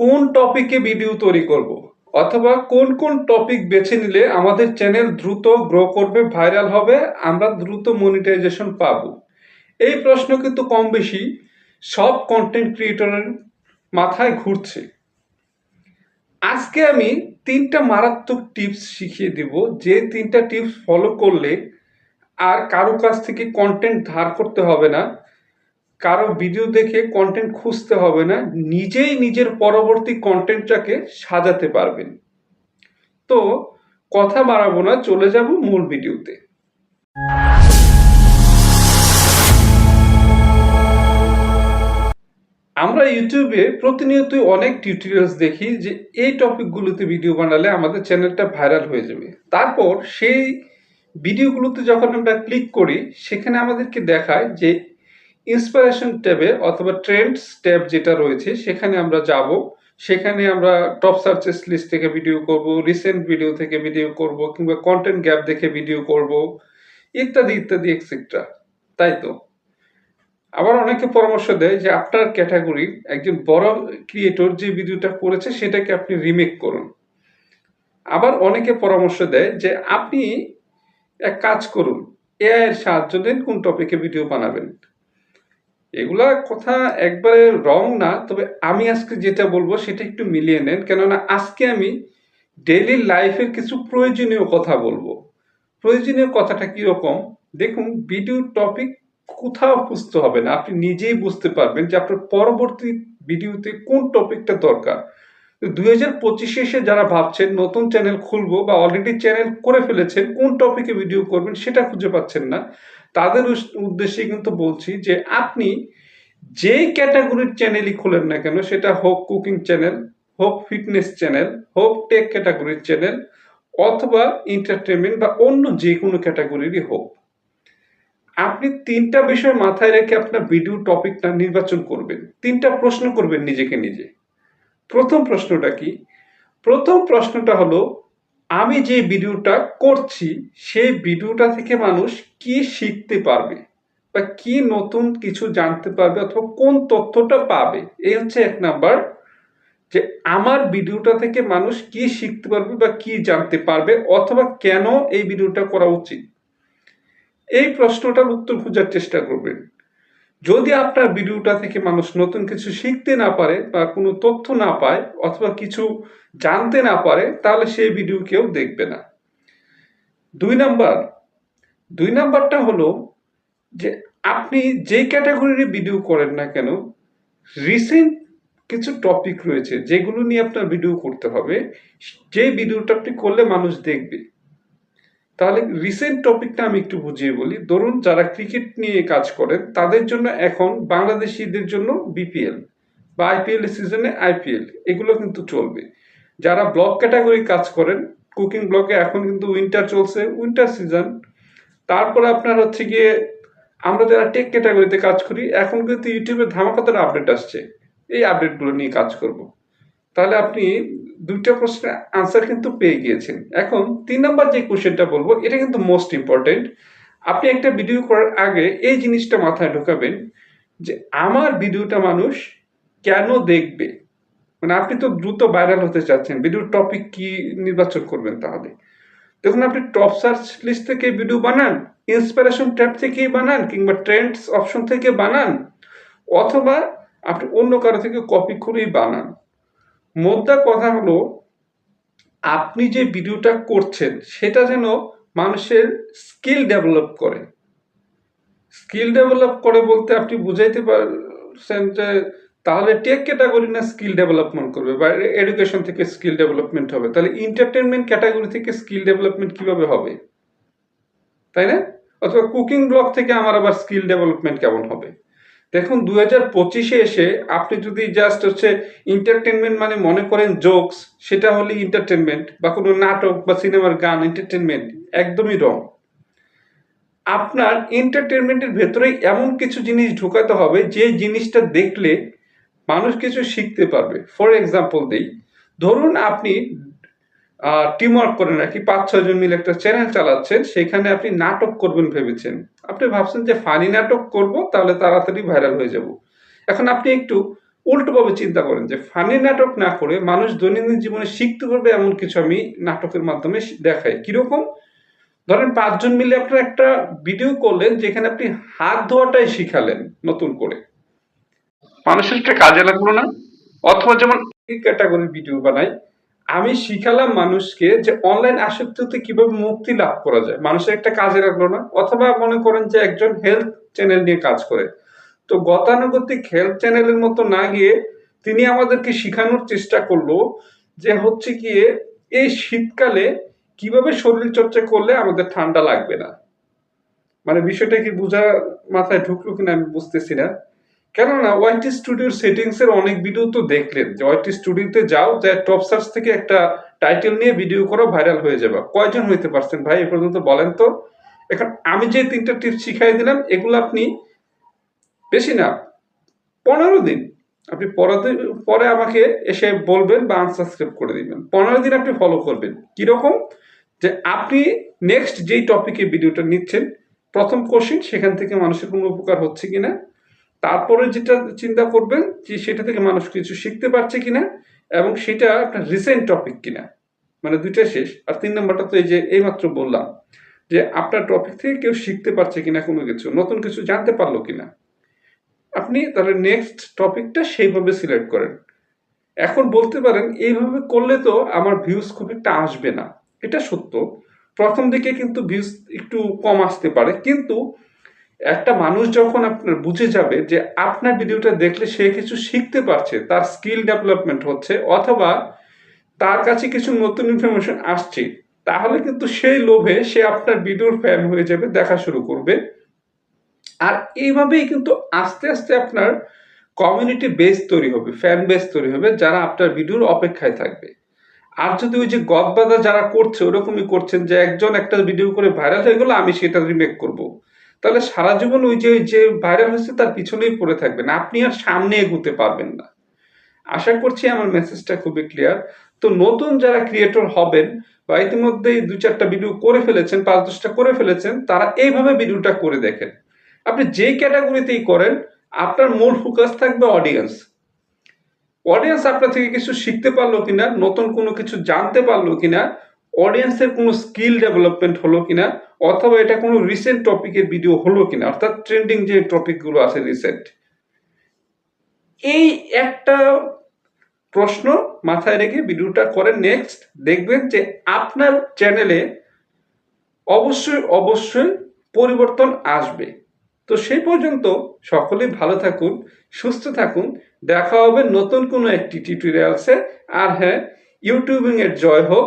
কোন টপিকে ভিডিও তৈরি করব? অথবা কোন কোন টপিক বেছে নিলে আমাদের চ্যানেল দ্রুত গ্রো করবে ভাইরাল হবে, আমরা দ্রুত মনিটাইজেশন পাবো? এই প্রশ্ন কিন্তু কম বেশি সব কন্টেন্ট ক্রিয়েটরের মাথায় ঘুরছে। আজকে আমি তিনটা মারাত্মক টিপস শিখিয়ে দেব, যে তিনটা টিপস ফলো করলে আর কারও কাছ থেকে কন্টেন্ট ধার করতে হবে না। কারও ভিডিও দেখে কন্টেন্ট খুঁজতে হবে না, নিজেই নিজের পরবর্তী কন্টেন্টটাকে সাজাতে পারবেন। তো কথা বাড়াবো না, চলে যাব মূল ভিডিওতে আমরা ইউটিউবে প্রতিনিয়তই অনেক টিউটোরিয়ালস দেখি যে এই টপিকগুলোতে ভিডিও বানালে আমাদের চ্যানেলটা ভাইরাল হয়ে যাবে। তারপর সেই ভিডিওগুলোতে যখন আমরা ক্লিক করি, সেখানে আমাদেরকে দেখায় যে ইন্সপিরেশন ট্যাবে অথবা ট্রেন্ডস ট্যাব যেটা রয়েছে, সেখানে আমরা যাব। সেখানে আমরা টপ সার্চেস লিস্ট থেকে ভিডিও করব রিসেন্ট ভিডিও থেকে ভিডিও করব, কিংবা কন্টেন্ট গ্যাপ দেখে ভিডিও করব, ইত্যাদি ইত্যাদি এক্সেট্রা তাই তো? আবার অনেকে পরামর্শ দেয় যে আপনার ক্যাটাগরির একজন বড় ক্রিয়েটর যে ভিডিওটা করেছে, সেটাকে আপনি রিমেক করুন। আবার অনেকে পরামর্শ দেয় যে আপনি এক কাজ করুন এআই এর সাহায্য দিন কোন টপিকে ভিডিও বানাবেন। এগুলা কথা একবারে রং না, তবে আমি আজকে যেটা বলব সেটা একটু মিলিয়ে নেন। কেননা আজকে আমি ডেইলি লাইফের কিছু প্রয়োজনীয় কথা বলব। প্রয়োজনীয় কথাটা কীরকম? দেখুন ভিডিও টপিক কোথাও খুঁজতে হবে না। আপনি নিজেই বুঝতে পারবেন যে আপনার পরবর্তী ভিডিওতে কোন টপিকটা দরকার। দুই হাজার পঁচিশে এসে যারা ভাবছেন নতুন চ্যানেল খুলবো বা অলরেডি চ্যানেল করে ফেলেছেন, কোন টপিকে ভিডিও করবেন সেটা খুঁজে পাচ্ছেন না, তাদের উদ্দেশ্যে কিন্তু বলছি যে আপনি যেই ক্যাটাগরির চ্যানেলই খোলেন না কেন, সেটা হোক কুকিং চ্যানেল হোক ফিটনেস চ্যানেল হোক টেক ক্যাটাগরির চ্যানেল অথবা এন্টারটেনমেন্ট বা অন্য যে কোনো ক্যাটাগরিরই হোক, আপনি তিনটা বিষয় মাথায় রেখে আপনার ভিডিও টপিকটা নির্বাচন করবেন, তিনটা প্রশ্ন করবেন নিজেকে নিজে। প্রথম প্রশ্নটা কি? প্রথম প্রশ্নটা হলো, আমি যে ভিডিওটা করছি, সেই ভিডিওটা থেকে মানুষ কি শিখতে পারবে? বা কি নতুন কিছু জানতে পারবে অথবা কোন তথ্যটা পাবে? এই হচ্ছে এক নাম্বার। যে আমার ভিডিওটা থেকে মানুষ কি শিখতে পারবে বা কি জানতে পারবে অথবা কেন এই ভিডিওটা করা উচিত? এই প্রশ্নটার উত্তর খোঁজার চেষ্টা করবেন। যদি আপনার ভিডিওটা থেকে মানুষ নতুন কিছু শিখতে না পারে বা কোনো তথ্য না পায় অথবা কিছু জানতে না পারে, তাহলে সেই ভিডিও কেউ দেখবে না। দুই নাম্বার, দুই নাম্বারটা হলো যে আপনি যে ক্যাটাগরির ভিডিও করেন না কেন, রিসেন্ট কিছু টপিক রয়েছে যেগুলো নিয়ে আপনার ভিডিও করতে হবে। যে ভিডিওটা আপনি করলে মানুষ দেখবে। তাহলে রিসেন্ট টপিকটা আমি একটু বুঝিয়ে বলি। ধরুন যারা ক্রিকেট নিয়ে কাজ করেন, তাদের জন্য এখন বাংলাদেশিদের জন্য বিপিএল বা আইপিএল সিজনে আইপিএল এগুলো কিন্তু চলবে। যারা ব্লক ক্যাটাগরি কাজ করেন কুকিং ব্লকে এখন কিন্তু উইন্টার চলছে উইন্টার সিজন তারপরে আপনার হচ্ছে গিয়ে আমরা যারা টেক ক্যাটাগরিতে কাজ করি, এখন কিন্তু ইউটিউবে ধামাকাতার আপডেট আসছে। এই আপডেটগুলো নিয়ে কাজ করব। তাহলে আপনি দুইটা প্রশ্নের আনসার কিন্তু পেয়ে গিয়েছেন। এখন তিন নম্বর যে কোশ্চেনটা বলব, এটা কিন্তু মোস্ট ইম্পর্টেন্ট আপনি একটা ভিডিও করার আগে এই জিনিসটা মাথায় ঢোকাবেন যে আমার ভিডিওটা মানুষ কেন দেখবে? মানে আপনি তো দ্রুত ভাইরাল হতে চাচ্ছেন। ভিডিওর টপিক কি নির্বাচন করবেন তাহলে? দেখুন, আপনি টপ সার্চ লিস্ট থেকে ভিডিও বানান ইন্সপিরেশন ট্যাব থেকেই বানান, কিংবা ট্রেন্ডস অপশন থেকে বানান, অথবা আপনি অন্য কারও থেকে কপি করেই বানান। মোদ্দা কথা হলো, আপনি যে ভিডিওটা করছেন, সেটা যেন মানুষের স্কিল ডেভেলপ করে। স্কিল ডেভেলপ করে বলতে আপনি বুঝাইতে পারছেন যে তাহলে টেক ক্যাটাগরি না স্কিল ডেভেলপমেন্ট করবে, বা এডুকেশন থেকে স্কিল ডেভেলপমেন্ট হবে। তাহলে এন্টারটেনমেন্ট ক্যাটাগরি থেকে স্কিল ডেভেলপমেন্ট কীভাবে হবে? তাই না? অথবা কুকিং ব্লগ থেকে আমার আবার স্কিল ডেভেলপমেন্ট কেমন হবে? দেখুন দু হাজার পঁচিশে এসে আপনি যদি জাস্ট হচ্ছে এন্টারটেনমেন্ট মানে মনে করেন জোকস সেটা হলে এন্টারটেনমেন্ট বা কোনো নাটক বা সিনেমার গান এন্টারটেনমেন্ট একদমই রং আপনার এন্টারটেনমেন্টের ভেতরে এমন কিছু জিনিস ঢোকাতে হবে, যে জিনিসটা দেখলে মানুষ কিছু শিখতে পারবে। ফর এক্সাম্পল দেই, ধরুন আপনি টিম ওয়ার্ক করেন আর কি? পাঁচ ছয়জন মিলে একটা চ্যানেল চালাচ্ছেন সেখানে আপনি নাটক করবেন ভেবেছেন। আপনি ভাবছেন যে ফানি নাটক করব তাহলে তাড়াতাড়ি ভাইরাল হয়ে যাব। এখন আপনি একটু উল্টোভাবে চিন্তা করেন যে ফানি নাটক না করে মানুষ দৈনন্দিন জীবনে শিখতে পারবে এমন কিছু আমি নাটকের মাধ্যমে দেখাই। কীরকম? ধরেন পাঁচজন মিলে আপনার একটা ভিডিও করলেন যেখানে আপনি হাত ধোয়াটাই শিখালেন নতুন করে। মানুষের একটা কাজে লাগল না? অথবা যেমন ক্যাটাগরির ভিডিও বানাই। আমি শিখালাম মানুষকে যে অনলাইন আসক্তিতে কীভাবে মুক্তি লাভ করা যায়। মানুষের একটা কাজে লাগল না অথবা মনে করেন যে একজন হেলথ চ্যানেল নিয়ে কাজ করে। তো গতানুগতিক হেলথ চ্যানেলের মতো না গিয়ে তিনি আমাদেরকে শেখানোর চেষ্টা করল যে হচ্ছে গিয়ে এই শীতকালে কীভাবে শরীর চর্চা করলে আমাদের ঠান্ডা লাগবে না। মানে বিষয়টা কি বোঝা মাথায় ঢুকলো কিনা আমি বুঝতেছি না। কেননা ওয়াইটি স্টুডিওর সেটিংস এর অনেক ভিডিও তো দেখলেন। যে ওয়াইটি স্টুডিওতে যাও, যে টপ সার্চ থেকে একটা টাইটেল নিয়ে ভিডিও করো, ভাইরাল হয়ে যাবে। কয়জন হইতে পারছেন ভাই এ পর্যন্ত বলেন তো? এখন আমি যে তিনটা টিপস শিখাই দিলাম, এগুলো আপনি বেশি না, পনেরো দিন। আপনি পরে পরে আমাকে এসে বলবেন বা আনসাবস্ক্রাইব করে দিবেন। পনেরো দিন আপনি ফলো করবেন। কীরকম? যে আপনি নেক্সট যেই টপিকে ভিডিওটা নিচ্ছেন, প্রথম কোশ্চিন সেখান থেকে মানুষের কোনো উপকার হচ্ছে কিনা তারপরে যেটা চিন্তা করবেন যে সেটা থেকে মানুষ কিছু শিখতে পারছে কিনা এবং সেটা আপনার রিসেন্ট টপিক কিনা। মানে দুইটা শেষ। আর তিন নম্বরটা তো এই যে এইমাত্র বললাম যে আপনার টপিক থেকে কেউ শিখতে পারছে কিনা কোনো কিছু, নতুন কিছু জানতে পারল কিনা। আপনি তাহলে নেক্সট টপিকটা সেইভাবে সিলেক্ট করেন। এখন বলতে পারেন এইভাবে করলে তো আমার ভিউজ খুব একটা আসবে না। এটা সত্য। প্রথম দিকে কিন্তু ভিউজ একটু কম আসতে পারে। কিন্তু একটা মানুষ যখন আপনার বুঝে যাবে যে আপনার ভিডিওটা দেখলে সে কিছু শিখতে পারছে, তার স্কিল ডেভেলপমেন্ট হচ্ছে অথবা তার কাছে কিছু নতুন ইনফরমেশন আসছে, তাহলে কিন্তু সেই লোভে সে আপনার ভিডিওর ফ্যান হয়ে যাবে, দেখা শুরু করবে আর এইভাবেই কিন্তু আস্তে আস্তে আপনার কমিউনিটি বেস তৈরি হবে ফ্যান বেস তৈরি হবে, যারা আপনার ভিডিওর অপেক্ষায় থাকবে আর যদি ওই যে গদবাদা যারা করছে, ওরকমই করছেন যে একজন একটা ভিডিও করে ভাইরাল হয়ে গেলো, আমি সেটা রিমেক করব। তাহলে সারা জীবন ওই যে যে ভাইরাল হয়েছে তার পিছনেই পড়ে থাকবেন আপনি আর সামনে এগুতে পারবেন না। আশা করছি আমার মেসেজটা খুবই ক্লিয়ার তো নতুন যারা ক্রিয়েটর হবেন বা ইতিমধ্যেই দু চারটা ভিডিও করে ফেলেছেন, পাঁচ দশটা করে ফেলেছেন, তারা এইভাবে ভিডিওটা করে দেখেন। আপনি যেই ক্যাটাগরিতেই করেন, আপনার মূল ফোকাস থাকবে অডিয়েন্স অডিয়েন্স আপনার থেকে কিছু শিখতে পারল কিনা, নতুন কোনো কিছু জানতে পারল কিনা অডিয়েন্সের কোনো স্কিল ডেভেলপমেন্ট হলো কিনা, অথবা এটা কোনো রিসেন্ট টপিকের ভিডিও হলো কিনা, অর্থাৎ ট্রেন্ডিং যে টপিকগুলো আছে রিসেন্ট এই একটা প্রশ্ন মাথায় রেখে ভিডিওটা করেন নেক্সট দেখবেন যে আপনার চ্যানেলে অবশ্যই অবশ্যই পরিবর্তন আসবে। তো সেই পর্যন্ত সকলেই ভালো থাকুন, সুস্থ থাকুন। দেখা হবে নতুন কোনো একটি টিউটোরিয়ালসে আর হ্যাঁ ইউটিউবিং এর জয় হোক।